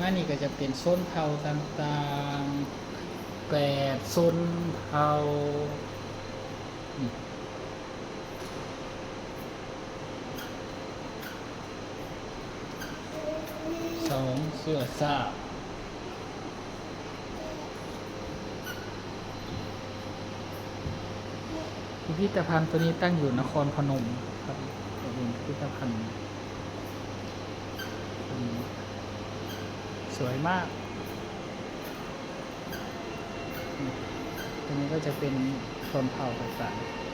งานนี้ก็จะเป็นโซนเผาต่างๆแปดโซนเผาสองเสื้อซาบพิพิธภัณฑ์ตัวนี้ตั้งอยู่นครพนมครับเป็นพิพิธภัณฑ์อืม สวยมาก ตรงนี้ก็จะเป็นชนเผ่าต่างๆ